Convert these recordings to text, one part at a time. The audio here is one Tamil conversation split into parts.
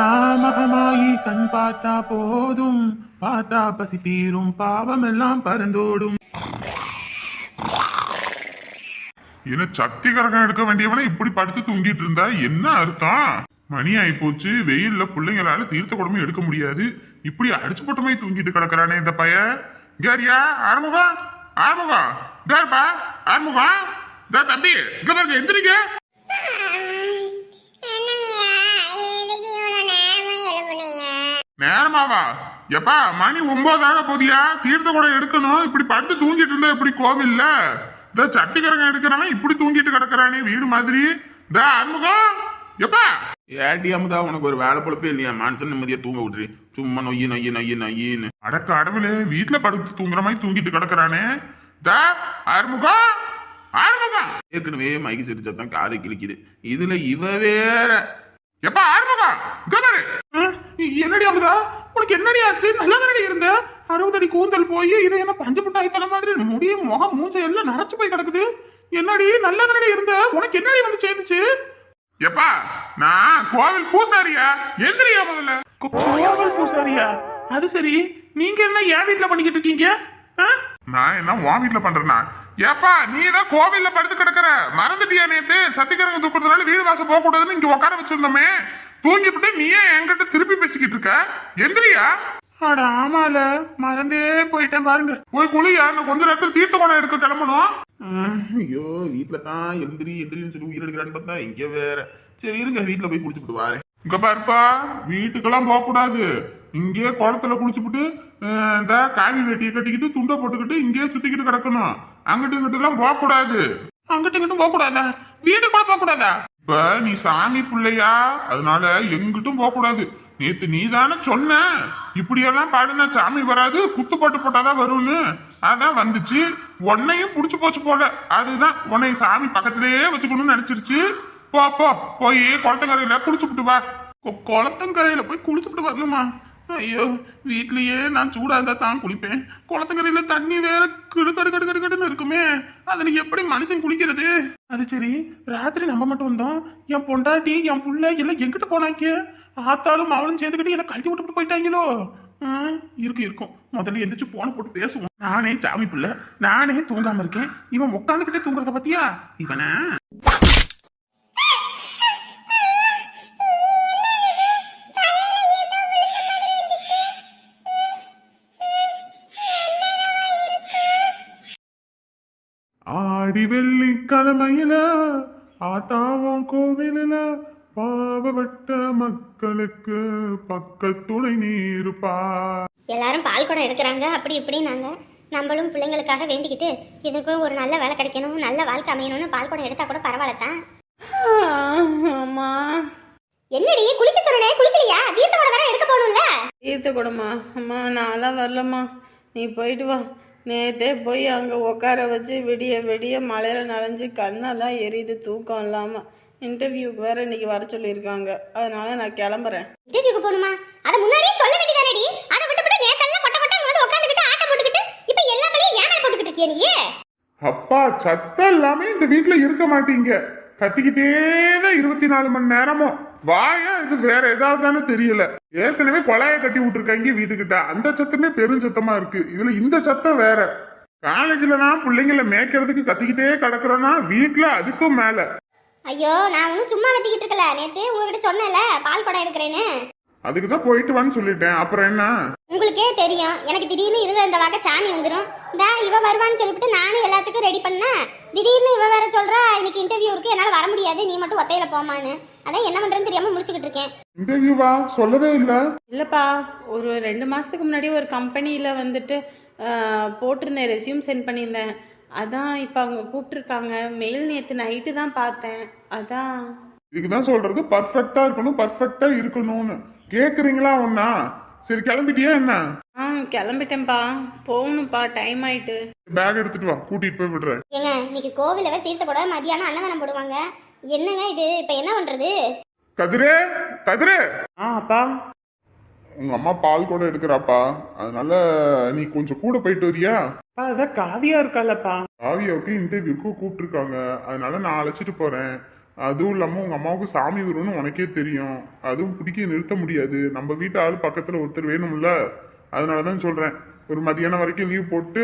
தாமகமாயி கண் பார்த்தா போதும் பார்த்தா பசி தீரும் பாவமெல்லாம் பறந்தோடும். என்ன சக்தி கரகம் எடுக்க வேண்டியவனை இப்படி படுத்து தூங்கிட்டு இருந்தா? என்ன அர்த்தம்? மணி ஆயி போச்சு வெயில்ல பிள்ளைங்களால தீர்த்த குடமும் எடுக்க முடியாது. இப்படி அடிச்சு போட்டமே தூங்கிட்டு கிடக்குறானே இந்த பையன் கேரியா ஆறுமுகம் ஆறுமுகம். கேர்பா ஆறுமுகம். தம்பி இங்க பாருங்க நேரமாவா? எப்பா மணி ஒன்பதாக போதியா? தீர்த்த குடம் எடுக்கணும். இப்படி படுத்து தூங்கிட்டு இருந்தா இப்படி கோவில்ல இந்த சட்டிக்கரங்க எடுக்கிறானா இப்படி தூங்கிட்டு கிடக்குறானே வீடு மாதிரி. இந்த அன்முகம் எப்பா? ஏடி அமுதா உனக்கு ஒரு வேலை பொழப்பே இல்லையா? மனுஷன் நிம்மதியா தூங்க விட்டுரு. சும்மா நொய்யி நொய்யி நொய்யி நொய்யின்னு அடக்க அடவுல வீட்டுல படுத்து தூங்குற மாதிரி தூங்கிட்டு கிடக்குறானே. இந்த அறுமுகம் ஆறுமுகம். ஏற்கனவே மைக்கு செடி சத்தம் காது கிழிக்குது. இதுல இவ வேற. எப்பா ஆறுமுகம். என்னடி அமுதா? உனக்கு என்னடி ஆச்சு? நல்லா தானடி இருந்த? அறுபது அடி கூந்தல் போய் இது என்ன பஞ்சு மிட்டாய் தலை மாதிரி? முடிய முகம் மூஞ்ச எல்லாம் நரைச்சு போய் கிடக்குது. என்னடி? நல்லா தானடி இருந்த? உனக்கு என்னடி வந்து சேர்ந்துச்சு? எப்பா நான் கோவில் பூசாரியா? எந்திரியா முதல்ல? கோவில் பூசாரியா? அது சரி. நீங்க என்ன என் வீட்டுல பண்ணிக்கிட்டு இருக்கீங்க? நான் என்ன உன் வீட்டுல பண்றேன்னா ஏப்பா நீ தான் கோவில்ல படுத்து கிடக்குற. மறந்துட்டியா நேத்து? சத்தியக்கிழங்கு தூக்குறதுனால வீடு வாசல் போக கூடாதுன்னு இங்க உட்கார வச்சிருந்தோமே. தூங்கிவிட்டு நீயே என்கிட்ட திருப்பி பேசிக்கிட்டு இருக்க? எந்திரியா? அட ஆமால. மறந்தே போயிட்டேன் பாருங்க. போய் குளியா? நான் கொஞ்ச நேரத்துல தீர்த்த குடம் எடுக்க கிளம்பணும். ஐயோ வீட்டுல தான் எந்திரி எந்திரின்னு சொல்லி உயிர் எடுக்கிறான்னு பார்த்தா இங்க வேற. சரி இருங்க வீட்டுல போய் குடிச்சுட்டு வாரேன். இங்க பாருப்பா வீட்டுக்கெல்லாம் போக கூடாது இங்கே குளத்துல குளிச்சுப்புட்டு இந்த காவி வேட்டியை கட்டிக்கிட்டு துண்டை போட்டுக்கிட்டு இங்கேயே சுத்திக்கிட்டு கிடக்கணும். அங்கிட்டு இங்கிட்டு எல்லாம் போக கூடாது அங்கிட்டு இங்கிட்டும் போக கூடாதா வீடு கூட போக கூடாதா இப்ப நீ சாமி பிள்ளையா? அதனால எங்கிட்டும் போக கூடாது. நேத்து நீ தானே சொன்ன. இப்படியெல்லாம் பாடுனா சாமி வராது குத்து போட்டு போட்டாதான் வரும்னு. அதான் வந்துச்சு. உன்னையும் புடிச்சு போச்சு போல. அதுதான் உன்னை சாமி பக்கத்திலேயே வச்சுக்கணும்னு நினைச்சிருச்சு. போ போ போய் குளத்தங்கரையில விட்டு வா. குளத்தங்கரையில போய் குளிச்சுட்டு வரணுமா? ஐயோ வீட்லேயே நான் சூடாக இருந்தால் தான் குளிப்பேன். குளத்துக்கரையில் தண்ணி வேற கிடு கடு கடு கடு கடுன்னு இருக்குமே. அதில் எப்படி மனுஷன் குளிக்கிறது? அது சரி ராத்திரி நம்ம மட்டும் வந்தோம். என் பொண்டாட்டி என் புள்ள எல்லாம் எங்கிட்ட போனாக்கே ஆத்தாலும் அவளும் சேர்த்துக்கிட்டு என்ன கழட்டி விட்டுட்டு போயிட்டாங்களோ? இருக்கும் இருக்கு இருக்கும் முதல்ல எந்திரிச்சு போன போட்டு பேசுவோம். நானே சாமி பிள்ளை. நானே தூங்காம இருக்கேன். இவன் உட்காந்துக்கிட்டே தூங்குறத பத்தியா? இவனை? ஆடி வெள்ளி கிழமையில ஆத்தாவும் கோவிலில பாவப்பட்ட மக்களுக்கு பக்கத்துணை நீருப்பா. எல்லாரும் பால் குடம் எடுக்கிறாங்க அப்படி இப்படி நாங்கள் நம்மளும் பிள்ளைங்களுக்காக வேண்டிக்கிட்டு இதுக்கும் ஒரு நல்ல வேலை கிடைக்கணும் நல்ல வாழ்க்கை அமையணும்னு பால் குடம் எடுத்தா கூட பரவாயில்ல தான். அம்மா என்னடி குளிக்க சொன்னே குளிக்கலையா? தீர்த்த குடம் வேற எடுக்க போகணும்ல? தீர்த்த கொடுமா அம்மா நான்லாம் வரலம்மா. நீ போயிட்டு வா. நேத்தே போய் அங்கே உட்கார வச்சு விடிய விடிய மழையில் நனைஞ்சு கண்ணெல்லாம் எரியுது தூக்கம் இல்லாமல் இன்டர்வியூக்கு வேற இன்னைக்கு வர சொல்லியிருக்காங்க. அதனால நான் கிளம்புறேன். இன்டர்வியூக்கு போகணுமா? அதை முன்னாடியே சொல்ல வேண்டியதானடி? அதை விட்டுவிட்டு நேத்தெல்லாம் கொட்ட கொட்ட வந்து உட்காந்துக்கிட்டு ஆட்டம் போட்டுக்கிட்டு இப்போ எல்லா பழியும் ஏன் போட்டுக்கிட்டு இருக்கிய நீ அப்பா சத்தம் இல்லாம இந்த வீட்ல இருக்க மாட்டீங்க. கத்திக்கிட்டே தான் இருபத்தி நாலு மணி நேரமும். வாயா இது வேற ஏதாவது தானே தெரியல. ஏற்கனவே கொலாய கட்டி விட்டுருக்காங்க வீட்டுக்கிட்ட. அந்த சத்தமே பெருஞ்சத்தமா இருக்கு. இதுல இந்த சத்தம் வேற. காலேஜ்ல தான் பிள்ளைங்கள மேய்க்கிறதுக்கு கத்திக்கிட்டே கிடக்குறோன்னா வீட்ல அதுக்கும் மேல. ஐயோ நான் ஒன்றும் சும்மா கத்திக்கிட்டு இருக்கல. நேத்து உங்ககிட்ட சொன்னேன்ல பால் குடம் எடுக்கிறேன்னு. அதுக்கு தான் போயிட்டு வான்னு சொல்லிட்டேன். அப்புறம் என்ன? உங்களுக்கே தெரியும். எனக்கு திடீர்னு இருந்த இந்த வகை சாமி வந்துடும் தா இவ வருவான்னு சொல்லிவிட்டு நானும் எல்லாத்துக்கும் ரெடி பண்ணேன். திடீர்னு இவ வேற சொல்றா இன்னைக்கு இன்டர்வியூ இருக்கு. என்னால் வர முடியாது. நீ மட்டும் ஒத்தையில போமான்னு அதான் என்ன பண்றேன்னு தெரியாம முடிச்சுக்கிட்டு இருக்கேன். இன்டர்வியூவா? சொல்லவே இல்ல. இல்லைப்பா ஒரு ரெண்டு மாதத்துக்கு முன்னாடி ஒரு கம்பெனியில் வந்துட்டு போட்டிருந்தேன் ரெஸ்யூம் சென்ட் பண்ணியிருந்தேன். அதான் இப்போ அவங்க கூப்பிட்ருக்காங்க மெயில் நேற்று நைட்டு தான் பார்த்தேன். அதான். இதுக்கு தான் சொல்றது பர்ஃபெக்டா இருக்கணும் பர்ஃபெக்டா இருக்கணும்னு. கேக்குறீங்களா ஒன்னா சரி கிளம்பிட்டியா என்ன? ஆ கிளம்பிட்டேன்ப்பா. போகணும்ப்பா டைம் ஆயிட்டு. பேக் எடுத்துட்டு வா கூட்டிட்டு போய் விடுறேன். ஏங்க இன்னைக்கு கோவில தீர்த்த கூட மதியானம் அன்னதானம் போடுவாங்க. என்னங்க இது? இப்போ என்ன பண்றது? கதிரே கதிரே! ஆ அப்பா. உங்க அம்மா பால் கூட எடுக்கிறாப்பா. அதனால நீ கொஞ்சம் கூட போயிட்டு வரியா? அப்பா அதான் காவியா இருக்காலப்பா ஆவியாவுக்கு இன்டர்வியூக்கு கூப்பிட்டுருக்காங்க அதனால நான் அழைச்சிட்டு போறேன். அதுவும் இல்லாம உங்க அம்மாவுக்கு சாமி வரும்னு உனக்கே தெரியும். அதுவும் பிடிக்க நிறுத்த முடியாது. நம்ம வீட்டு ஆள் பக்கத்துல ஒருத்தர் வேணும்ல. அதனாலதான் சொல்றேன். ஒரு மதியானம் வரைக்கும் லீவ் போட்டு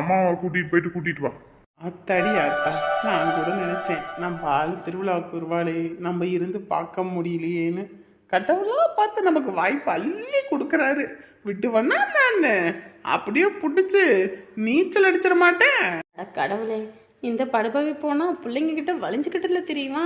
அம்மாவை கூட்டிட்டு போயிட்டு கூட்டிட்டு வா. அத்தாடி அத்தா. நான் கூட நினைச்சேன் நம்ம ஆள் திருவிழாவுக்கு வருவாளே நம்ம இருந்து பார்க்க முடியலையேன்னு. கடவுளா பார்த்து நமக்கு வாய்ப்பு அள்ளி கொடுக்குறாரு. விட்டு வண்ணா நான். அப்படியே புடிச்சு நீச்சல் அடிச்சிட மாட்டேன். அட கடவுளே இந்த படுபவி போனால் பிள்ளைங்க கிட்ட வலிஞ்சுக்கிட்டல தெரியுமா?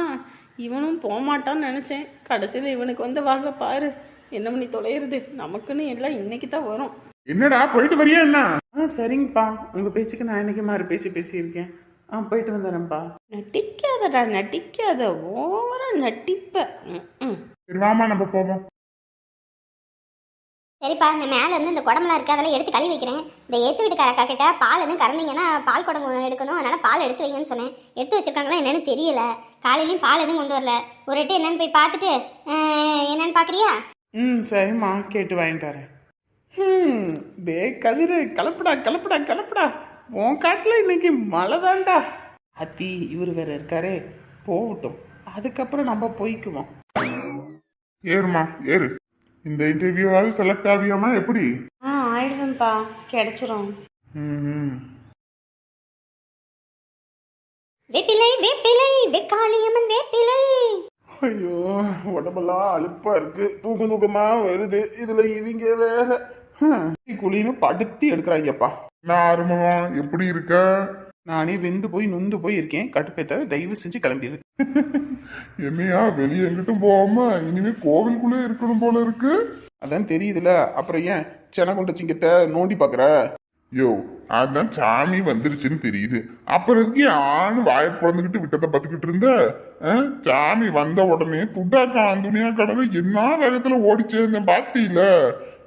இவனும் போக மாட்டான்னு நினச்சேன். கடைசியில் இவனுக்கு வந்து வாங்க பாரு. என்ன பண்ணி தொலைகிறது நமக்குன்னு எல்லாம் இன்னைக்கு தான் வரும். என்னடா போயிட்டு வரியா என்ன? ஆ சரிங்கப்பா. உங்கள் பேச்சுக்கு நான் என்னைக்கு மாறு பேச்சு பேசியிருக்கேன். ஆ போயிட்டு வந்துடுறேன்ப்பா. நட்டிக்காதடா நட்டிக்காத ஓவரா நட்டிப்ப ம், ம். சரி வாமா நம்ம போவோம். சரிப்பா இந்த மேலே இருந்து இந்த குடம்புலாம் இருக்கு அதெல்லாம் எடுத்து கழுவி வைக்கிறேன். இந்த ஏற்று வீட்டுக்கார அக்கா கிட்ட பால் எதுவும் கறந்தீங்கன்னா பால் குடம் எடுக்கணும். அதனால பால் எடுத்து வைங்கன்னு சொன்னேன். எடுத்து வச்சிருக்காங்களா என்னன்னு தெரியல. காலையிலயும் பால் எதுவும் கொண்டு வரல. ஒரு எட்டு என்னன்னு போய் பார்த்துட்டு என்னன்னு பார்க்குறியா? ம் சரிம்மா. கேட்டு வாங்கிட்டு வரேன். ம் டே கதிரு கலப்புடா கலப்புடா கலப்புடா. உன் காட்டில் இன்னைக்கு மழை தான்டா. அத்தி இவர் வேற இருக்காரே. போகட்டும். அதுக்கப்புறம் நம்ம போய்க்குவோம். ஏறுமா ஏறு. இந்த இன்டர்வியூவாவது செலக்ட் ஆகியாமா எப்படி? ஆ ஆயிடுவேன்ப்பா. கிடைச்சிரும். ம் வேப்பிலை வேப்பிலை வெக்காளியம்மன் வேப்பிலை. ஐயோ உடம்பெல்லாம் அலுப்பா இருக்கு. தூக்கம் தூக்கமா வருது. இதுல இவங்க வேற குழின்னு படுத்தி எடுக்கிறாங்கப்பா நான் ஆரம்பம் எப்படி இருக்க? நானே வெந்து போய் நொந்து போய் இருக்கேன். கட்டுப்பேத்த தயவு செஞ்சு கிளம்பிடு என்னையா வெளியே எங்கிட்டும் போகாம இனிமே கோவிலுக்குள்ளே இருக்கணும் போல இருக்கு. அதான் தெரியுதுல. அப்புறம் ஏன் செனகுண்ட சிங்கத்தை நோண்டி பாக்குற? யோ அதான் சாமி வந்துருச்சுன்னு தெரியுது. அப்புறம் எதுக்கு ஆண் வாயை பிறந்துக்கிட்டு விட்டதை பார்த்துக்கிட்டு இருந்த? சாமி வந்த உடனே துட்டாக்கா துணியா கடலை என்ன வேகத்துல ஓடி சேர்ந்தேன் பாத்தீல.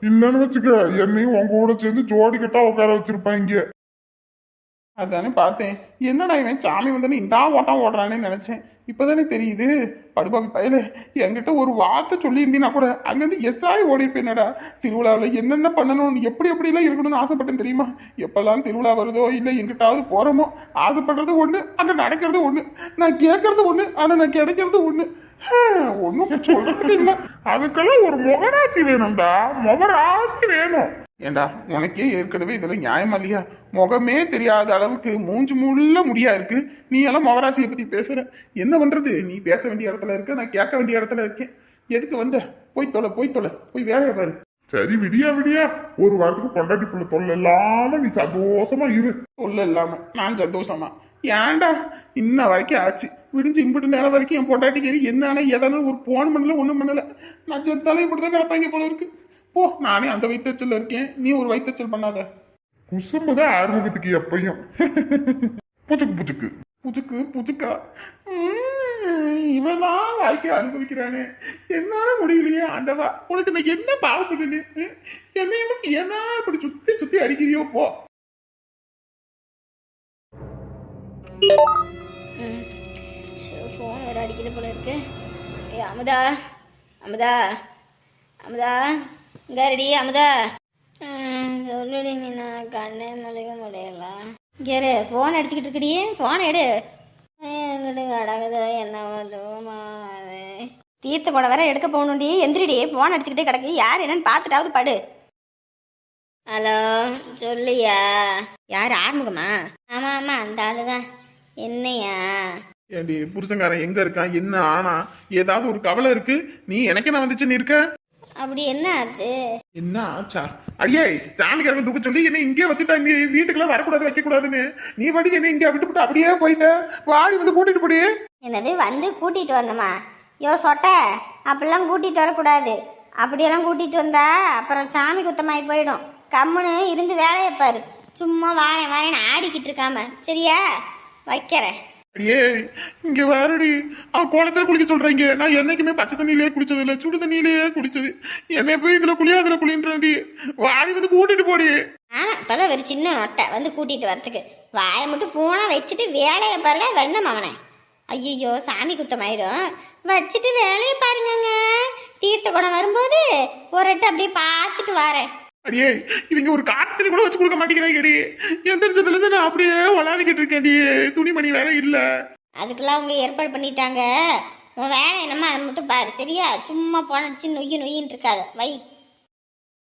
இல்லைன்னு வச்சுக்க என்னையும் உங்க கூட சேர்ந்து ஜோடி கட்டா உட்கார வச்சிருப்பாங்க அதானே பார்த்தேன். என்னடா இவன் சாமி வந்தோடனே இந்த ஓட்டம் ஓடுறானே நினைச்சேன். இப்பதானே தெரியுது. படுபாவி பயல என்கிட்ட ஒரு வார்த்தை சொல்லியிருந்தீங்கன்னா கூட அங்கேருந்து எஸ்ஆய் ஓடி என்னடா திருவிழாவில் என்னென்ன பண்ணணும் எப்படி எப்படிலாம் இருக்கணும்னு ஆசைப்பட்டேன் தெரியுமா? எப்பெல்லாம் திருவிழா வருதோ இல்லை எங்கிட்டாவது போகிறோமோ ஆசைப்படுறது ஒன்று அங்கே நடக்கிறது ஒன்று நான் கேட்கறது ஒன்று ஆனால் நான் கிடைக்கிறது ஒன்று ஒன்றும் சொல்றதுக்கு இல்லை அதுக்கெல்லாம் ஒரு முகராசி வேணும்டா. முகராசி வேணும். ஏண்டா உனக்கே ஏற்கனவே இதெல்லாம் நியாயமா இல்லையா? முகமே தெரியாத அளவுக்கு மூஞ்சி முள்ள முடியா இருக்கு. நீ எல்லாம் முகராசியை பத்தி பேசுற. என்ன பண்றது? நீ பேச வேண்டிய இடத்துல இருக்க நான் கேட்க வேண்டிய இடத்துல இருக்கேன். எதுக்கு வந்த? போய் தொலை போய் தொலை. போய் வேலையை பாரு. சரி விடியா விடியா. ஒரு வாரத்துக்கு பொண்டாட்டி புள்ள தொல்லை இல்லாம நீ சந்தோஷமா இரு. சொல்ல இல்லாம. நான் சந்தோஷமா. ஏன்டா இன்ன வரைக்கும் ஆச்சு. விடிஞ்சு இம்பிட்டு நேரம் வரைக்கும் என் பொண்டாட்டிக்கு கறி என்ன எதனாலும் ஒரு போன் பண்ணல ஒன்றும் பண்ணல. நான் செத்தாலும் இப்படிதான் கிடப்பாங்க போல இருக்கு. போ நானே அந்த வைத்தறிச்சல் இருக்கேன். நீ ஒரு வைத்தறிச்சல் பண்ணாத. குசும்புதான் ஆறுமுகத்துக்கு எப்பையும். புச்சுக்கு புச்சுக்கு புதுக்கு புதுக்கா இவனா இவன்லாம் வாழ்க்கையை அனுபவிக்கிறானே. என்னால முடியலையே ஆண்டவா. உனக்கு நான் என்ன பாவப்படுன்னு என்னையும் ஏன்னா இப்படி சுத்தி சுத்தி அடிக்கிறியோ போ. ஃபோன் போல இருக்கு. ஏ அமுதா அமுதா அமுதா இங்கே அமுதா. சொல்லுடி மீனா கண்ணே முழுக முடியல கேரு ஃபோன் அடிச்சுக்கிட்டு இருக்கடி. ஃபோன் எடு. எங்கிட்ட கிடக்குதோ? என்னவோ தூமா தீர்த்த போட வேற எடுக்க போகணும்டி. எந்திரிடி ஃபோன் அடிச்சுக்கிட்டே கிடக்கு. யார் என்னன்னு பார்த்துட்டாவது படு. ஹலோ சொல்லியா? யார் ஆறுமுகமா? ஆமாம் ஆமாம் அந்த ஆளு தான் என்னையா? ஏண்டி புருஷங்காரன் எங்க இருக்கான்? என்ன ஆனா? ஏதாவது ஒரு கவலை இருக்கு? நீ எனக்கு என்ன வந்துச்சுன்னு இருக்க? அப்படி என்ன ஆச்சு? என்ன ஆச்சா? அடியே சாமிக்காரங்க தூக்க சொல்லி என்ன இங்கே வச்சுட்டா நீ வீட்டுக்குள்ள வரக்கூடாது வைக்க கூடாதுன்னு நீ பாட்டுக்கு என்ன இங்கே விட்டுவிட்டு அப்படியே போயிட்ட. வாடி வந்து கூட்டிட்டு போடி. என்னது வந்து கூட்டிட்டு வரணுமா? யோ சொட்ட அப்படிலாம் கூட்டிட்டு வரக்கூடாது. அப்படியெல்லாம் கூட்டிட்டு வந்தா அப்புறம் சாமி குத்தமாயி போயிடும். கம்முன்னு இருந்து வேலையை பாரு. சும்மா வாரேன் வாரேன்னு ஆடிக்கிட்டு இருக்காம. சரியா? வைக்கிறேன். அடியே இங்க வேறடி அவன் குளத்துல குளிக்க சொல்றீங்க. நான் என்னைக்குமே பச்சை தண்ணியிலேயே குளிச்சது இல்லை சுடு தண்ணியிலேயே குளிச்சது என்னை போய் இதுல குளியா அதுல குளின்றாடி வாடி வந்து கூட்டிட்டு போடி. ஆமா இப்போதான் ஒரு சின்ன மொட்டை வந்து கூட்டிட்டு வரத்துக்கு வாயை மட்டும் பூனா வச்சுட்டு வேலையை பாருங்க வெண்ணம் அவனை? ஐயோ சாமி குத்தமாயிடும் வச்சுட்டு வேலையை பாருங்கங்க. தீர்த்த குடம் வரும்போது ஒரு அப்படியே பார்த்துட்டு வாரேன். அடியே இவங்க ஒரு காத்துல கூட வச்சு கொடுக்க மாட்டேங்கிறாங்கடி எந்திரிச்சதுல இருந்து நான் அப்படியே உலாவிக்கிட்டு அடியே. துணிமணி வேற இல்லை. அதுக்கெல்லாம் அவங்க ஏற்பாடு பண்ணிட்டாங்க. உன் வேலை என்னம்மா அதை மட்டும் பாரு சரியா? சும்மா போனடிச்சு நொய்யு நொய்யின்னு இருக்காத. வை.